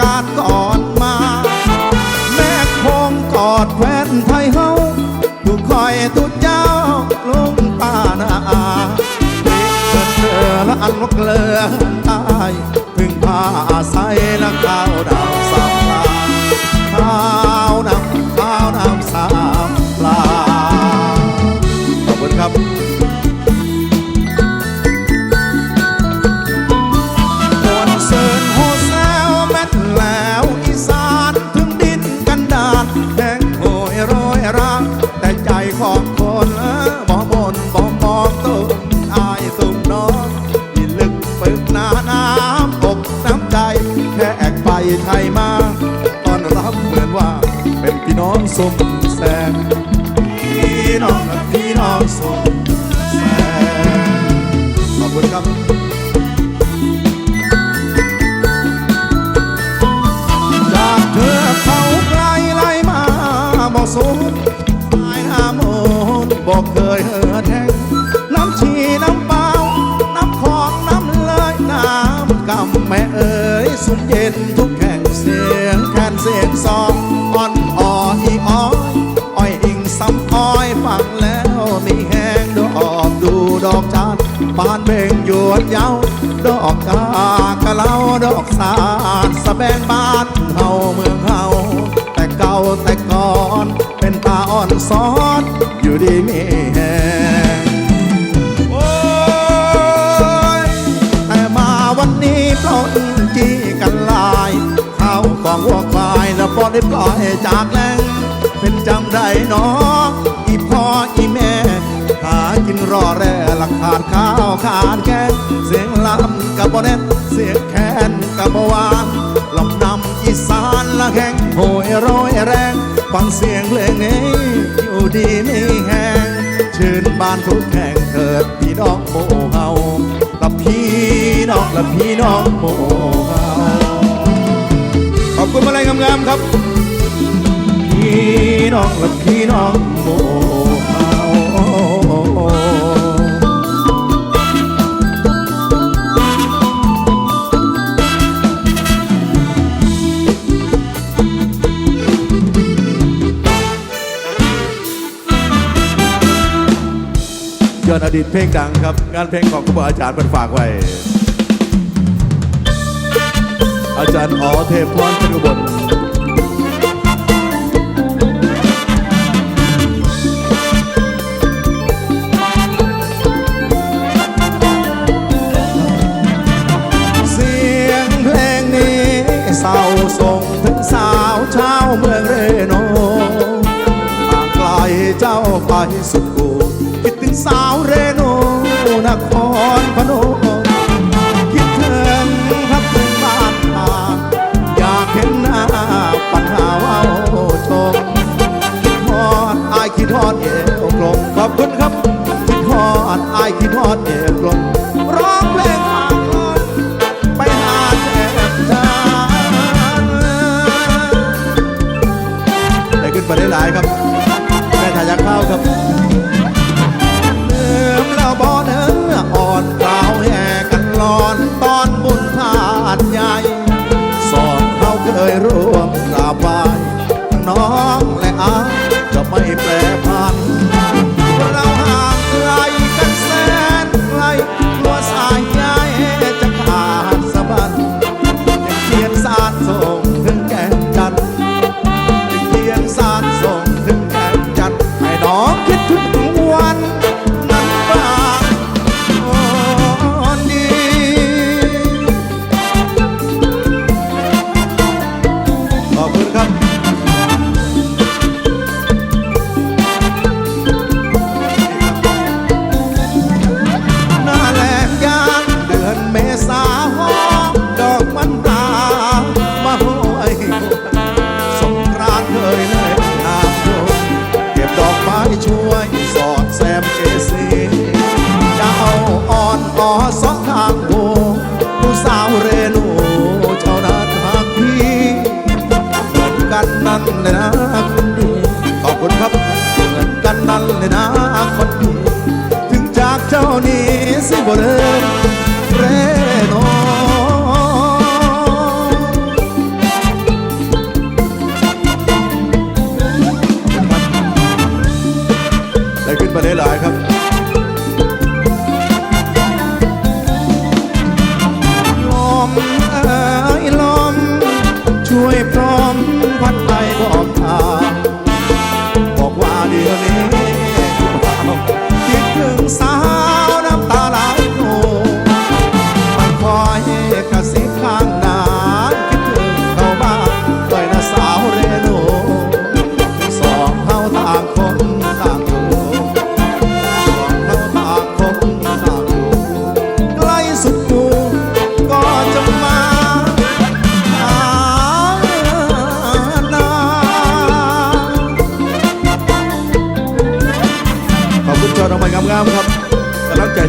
กาศก่อนมา แม่คงกอดแฟนไทยเฮาทุกคอยตุกเจ้าลุงป้านาอาเด็กเกิดเธอละอันว่าเกลือตายพึ่งพาอาศัยและข้าวดาวสามปลาข้าวดำข้าวดำสามปลาขอบคุณครับ ไปไทยมาตอนรับเหมือนว่า เป็นพี่น้องสมแสงพี่น้องและพี่น้องสมแสงขอบคุณครับจากเธอเขาไกลไล่มาบอกสูงปลายน้ำโอนบอกเคยเหือแทงน้ำชีน้ำเปล่าน้ำของน้ำเลยน้ำกำแม่เอ๋ยสุ่มเย็นทุก เสียงซองอ่อนอ่ออีอ้อยอ้อยอิงซ้ำอ้อยฟังแล้วมีแหงดอกดูดอกจานบานเบ่งหยวดเยาดอกกากะเล่าดอกสาดสะแบงบ้านเฮาเมืองเฮาแต่เก่าแต่ก่อนเป็นตาอ่อนซ้อนายแล้วพอได้ปล่อยจากแหล่งเป็นจังไดน้องอีพ่ออีแม่ หากินรอแร่หลักขาดข้าวขาดแกงเสียงลำกับบ่แน่นเสียงแคนกับบ่วานลำนำอีสานละแข่งโหยโรยแรงฟังเสียงเพลงนี้อยู่ดีไม่แห้งชื่นบานทุกแห่งเกิดพี่น้องโมเฮาและพี่น้องและพี่น้องโม อบคุณมาลัยงามๆครับ พี่น้องและพี่น้องโมเฮายอดอดีตเพลงดังครับ งานเพลงของครูบาอาจารย์เป็นฝากไว้ อาจารย์อ๋อเทพพรเป็นอุบลเสียงเพลงนี้เศร้าส่งถึงสาวชาวเมืองเรโนห่างไกลเจ้าไปสุด อบคุณครับคิดฮอดอายคิดฮอดเอว นี้สิ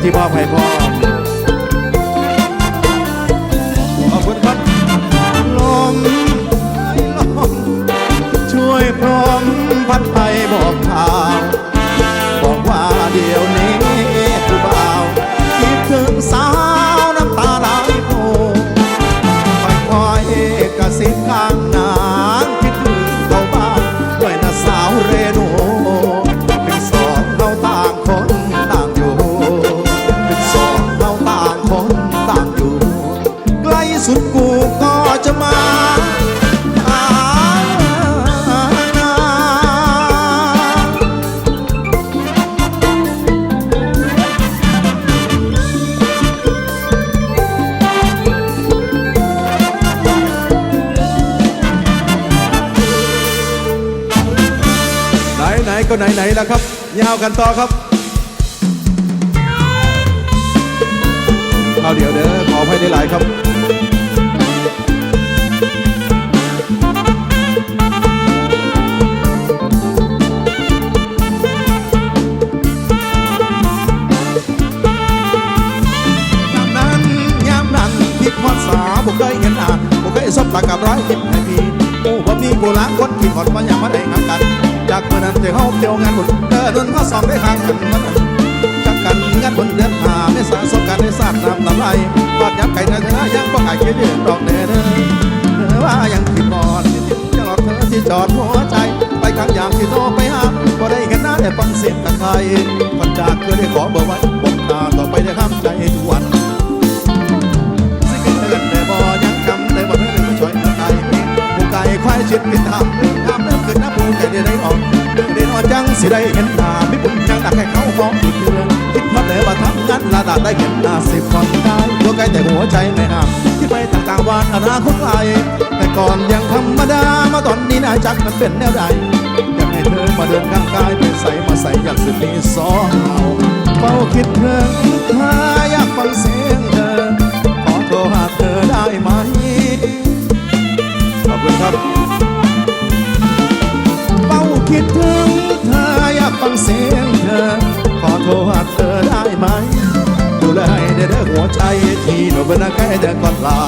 ที่มอบให้พ่อ ก็ไหนไหนๆแล้วครับยาวกันต่อครับเอาเดี๋ยวเด้อขอให้ได้หลายครับยามนั้นยามนั้นคิดพอดสาวผมได้เห็นหน้าผมเคยสบตากับร้อยยิ้มให้พี่โอ้ว่ามีโบราณคนคิดหอดมาอย่างม จากเมื่อนั้นที่เขาเที่ยวงานบุญเดินนมาสองได้ห่างกันมันจักกันงานบุญเดือนหาไม่สะสมกันได้สร้างน้ำน้ำไหลกอดยับไก่นาเธอยังบ่ขายเกียรติดอกเด้อเด้อเธอว่ายังคิดบอดที่ติดยังหลอกเธอที่จอดหัวใจ ไปครั้งยามที่โทรไปหาก็ได้เห็นหน้าได้ฟังเสียงตะไคร้ก่อนจากคือได้ขอเบอร์ไว้บอกตาต่อไปได้ห้ามใจทุกวันสิกินเดือนได้บ่ยังจำได้บ่เธอเป็นผู้ช่วยเมื่อไก่ผู้ไก่ควายชิดกินทางเดินทางเดินขึ้นน้าผู้ใจได้ได้ออก เดินได้ออกจังสิได้เห็นหน้าไม่ปุ่นยังดักให้เขามองอีกเดือนคิดว่าเลยว่าทำงานละดาได้เห็นหน้าสิบคนได้ตัวไก่แต่หัวใจไม่ห่างคิดไปต่างๆวันอนาคตไกลแต่ก่อนยังธรรมดามาตอนนี้นายจักมันเป็นแนวใดอยากให้เธอมาเดินข้างกายเป็นใส่มาใส่อยากสิมีสองเอาเฝ้าคิดถึงเธออยากฟังเสียงเธอขอโทรหาเธอได้ หัวใจที่โนบนาแค่เดินก่อนลา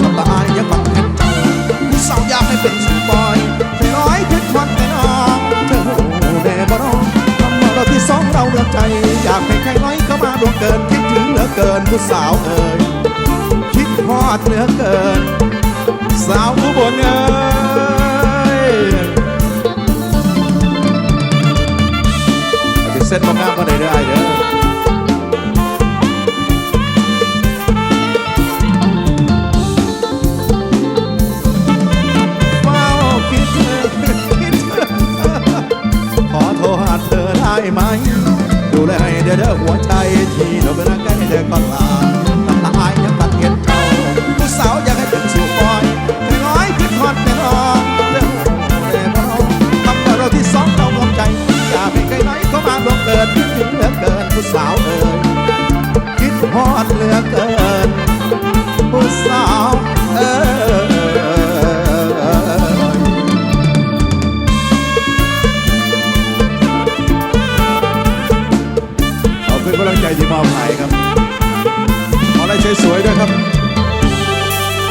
ทำตายยังฟังเห็นเจ้าผู้สาวอยากให้เป็นสุปอยใจร้อยคิดควันแต่น้องเธอหูแน่บ่น้องทำมาเราที่สองเราเลือกใจ อยากให้ใครน้อยเข้ามาดวงเกิน คิดถึงเหลือเกินผู้สาวเอ่ยคิดฮอดเหลือเกิน สาวผู้บนเอ้ยเอาไปเซ็ตมางามมาได้เด้อไอ้เด้อ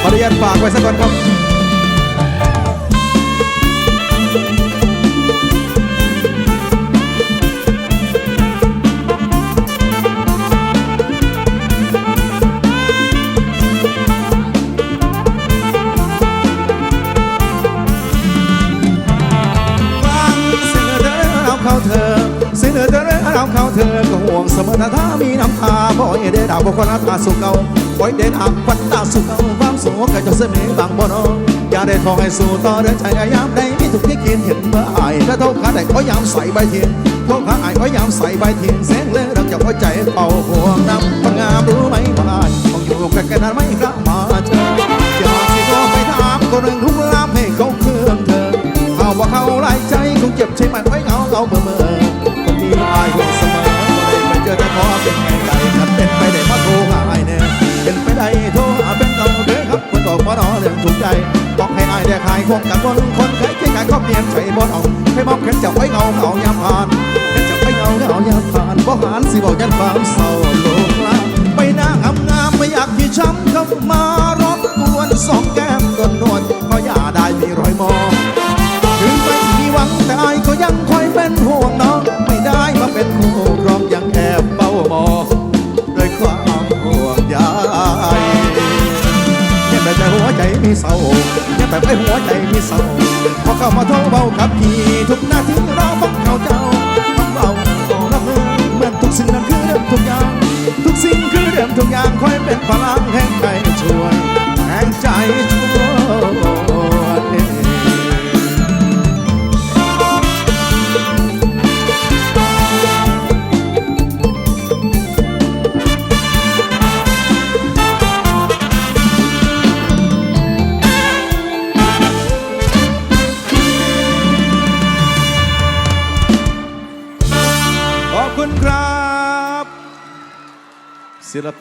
ออนุญาตฝากไว้สักก่อนครับเธอเราเข้าเธอเสียงเธอเราเข้าเธอก็ห่วงเสมอถ้ามีน้ำตาบ่อยเดดาวบ่คนตาสุกเก่า บ่อยเดดาวควันตาสุกเก่าความสูงก็จะเสมอบางบ่นออย่าได้ทองให้สู่ต่อเดินใจยามใดมีทุกที่กินเห็นเมื่ออายถ้าโทษขาได้ก็ยามใส่ใบเทียนโทษขาอายก็ยามใส่ใบเทียนแสงเลยดังจากหัวใจเป่าห่วงน้ำมันงามรู้ไหมว่าอายต้องอยู่กันกันนั้นไม่กล้ามาเจออยากสิโทรไปถามคนหนึ่งลุกลามให้เขาเครื่องเธอเขาว่าเขาไล่ใจคงเจ็บใช่ไหมไว้เงาเงาเมื่อเมื่อคนที่อายห่วงเสมอบ่ได้ไปเจอแต่ขอเป็นไงไงถ้าเป็นไป ด้อครับคนบอกว่าน้อเรื่องถูกใจบอกให้อายได้ขายควงกับคนคนเคยเคียงขายก็เปลี่ยนใจบนเอาให้มอบแค่จับไว้เงาเงายามผ่านแค่จับไว้เงาเงายามผ่านบ่หานสิบอกยันความเศร้าโลกลาไปหน้างามงามไม่อยากที่ช้ำเข้ามารบกวนสองแก้ม ใจมีเศร้ายังแต่ไปหัวใจมีเศร้าพอเข้ามาโทรเบากับพี่ทุกนาทีรอฟังเขาเจ้าคำเบาละเมอเหมือนทุกสิ่งนั้นคือเรื่องทุกอย่าง ทุกสิ่งคือเรื่องทุกอย่างคอยเป็นพลังแห่งใจช่วยแห่งใจช่วย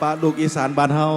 ปะลูกอีสานบ้านเฮา